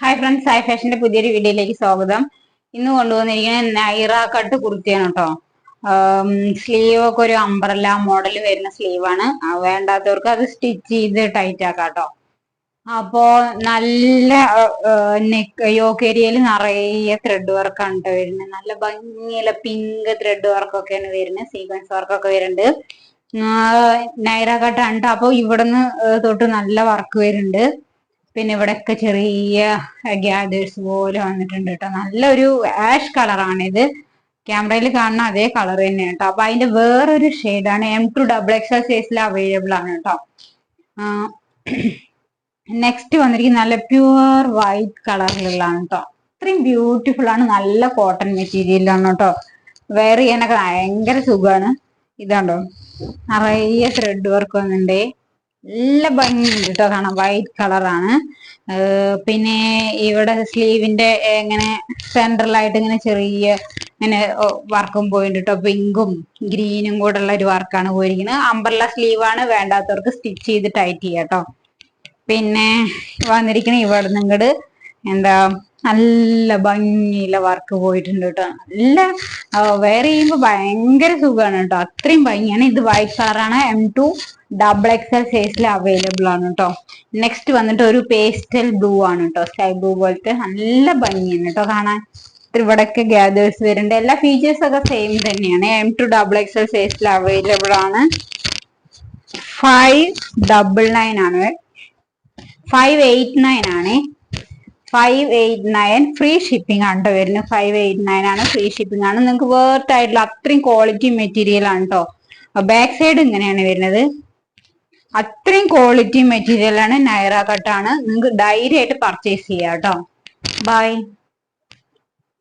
Hi friends hi ഫാഷന്റെ പുതിയൊരു വീഡിയോയിലേക്ക് സ്വാഗതം. ഇന്ന് കൊണ്ടുവന്നിരിക്കുന്നത് നൈറ കട്ട് കുർത്തിയാണ് കേട്ടോ സ്ലീവ് ഒക്കെ ഒരു അംബ്രല്ല മോഡൽ വരുന്ന സ്ലീവാണ് വേണ്ടാത്തവർക്ക് അത് സ്റ്റിച്ച് ചെയ്ത് ടൈറ്റ് ആക്കാം കേട്ടോ അപ്പോ നല്ല നെക്ക് യോക്ക് ഏരിയയിൽ നിറയെ ത്രെഡ് വർക്കാണ് കേട്ടോ വരുന്നത്. നല്ല ഭംഗിയുള്ള പിങ്ക് ത്രെഡ് വർക്കൊക്കെയാണ് വരുന്നത്. സീക്വൻസ് വർക്കൊക്കെ വരുന്നുണ്ട്. നൈറ കട്ടാണ് കേട്ടോ അപ്പോൾ ഇവിടുന്ന് തൊട്ട് നല്ല വർക്ക് വരുന്നുണ്ട്. പിന്നെ ഇവിടെയൊക്കെ ചെറിയ ഗ്യാദേഴ്സ് പോലെ വന്നിട്ടുണ്ട് കേട്ടോ. നല്ലൊരു ആഷ് കളറാണ് ഇത് ക്യാമറയിൽ കാണുന്ന അതേ കളർ തന്നെയാണ് കേട്ടോ. അപ്പൊ അതിന്റെ വേറൊരു ഷെയ്ഡാണ് എം ടു ഡബിൾ എക്സൽ സൈസിൽ അവൈലബിൾ ആണ് കേട്ടോ. നെക്സ്റ്റ് വന്നിരിക്കുന്ന നല്ല പ്യുവർ വൈറ്റ് കളറിലുള്ളതാണ് കേട്ടോ. അത്രയും ബ്യൂട്ടിഫുൾ ആണ്. നല്ല കോട്ടൺ മെറ്റീരിയലാണ് കേട്ടോ. വെയർ ചെയ്യാനൊക്കെ ഭയങ്കര സുഖമാണ് ഇതാണ്ടോ? നിറയെ ത്രെഡ് വർക്ക് വന്നിട്ടുണ്ടേ നല്ല ഭംഗിയുണ്ട് കേട്ടോ കാണാം വൈറ്റ് കളറാണ് പിന്നെ ഇവിടെ സ്ലീവിന്റെ ഇങ്ങനെ സെൻട്രലായിട്ട് ഇങ്ങനെ ചെറിയ ഇങ്ങനെ വർക്കും പോയിട്ടുണ്ട് കേട്ടോ പിങ്കും ഗ്രീനും കൂടെ ഉള്ള ഒരു വർക്കാണ് പോയിരിക്കുന്നത് അമ്പർല സ്ലീവാണ് വേണ്ടാത്തവർക്ക് സ്റ്റിച്ച് ചെയ്ത് ടൈറ്റ് ചെയ്യാം കേട്ടോ പിന്നെ വന്നിരിക്കുന്ന ഇവിടെ നിങ്ങട് എന്താ നല്ല ഭംഗിയുള്ള വർക്ക് പോയിട്ടുണ്ട് കേട്ടോ നല്ല വേറെ ചെയ്യുമ്പോൾ ഭയങ്കര സുഖമാണ് കേട്ടോ അത്രയും ഭംഗിയാണ് ഇത് വൈറ്റ് കളറാണ് എം ടു ഡബിൾ എക്സൽ സൈസിൽ അവൈലബിൾ ആണ് കേട്ടോ നെക്സ്റ്റ് വന്നിട്ട് ഒരു പേസ്റ്റൽ ബ്ലൂ ആണ് കേട്ടോ സ്കൈ ബ്ലൂ പോലത്തെ നല്ല ഭംഗിയാണ് കേട്ടോ കാണാൻ. ഇവിടൊക്കെ ഗ്യാദേഴ്സ് വരുന്നുണ്ട്. എല്ലാ ഫീച്ചേഴ്സ് ഒക്കെ സെയിം തന്നെയാണ്. എം ടു ഡബിൾ എക്സൽ സൈസിൽ അവൈലബിൾ ആണ്. ഫൈവ് ഡബിൾ നയൻ ആണ്. ഫൈവ് എയ്റ്റ് നയൻ ആണ്. Five eight nine free shipping ആണ് കേട്ടോ വരുന്നത് ഫൈവ് എയ്റ്റ് നയൻ ആണ് ഫ്രീ ഷിപ്പിംഗ് ആണ്. നിങ്ങൾക്ക് വേർത്ത് ആയിട്ടുള്ള അത്രയും ക്വാളിറ്റി മെറ്റീരിയൽ ആണ് കേട്ടോ ബാക്ക് സൈഡ് ഇങ്ങനെയാണ് വരുന്നത്. അത്രയും ക്വാളിറ്റി മെറ്റീരിയൽ ആണ്. നൈറ കട്ടാണ് നിങ്ങൾക്ക് ധൈര്യമായിട്ട് പർച്ചേസ് ചെയ്യാം കേട്ടോ ബൈ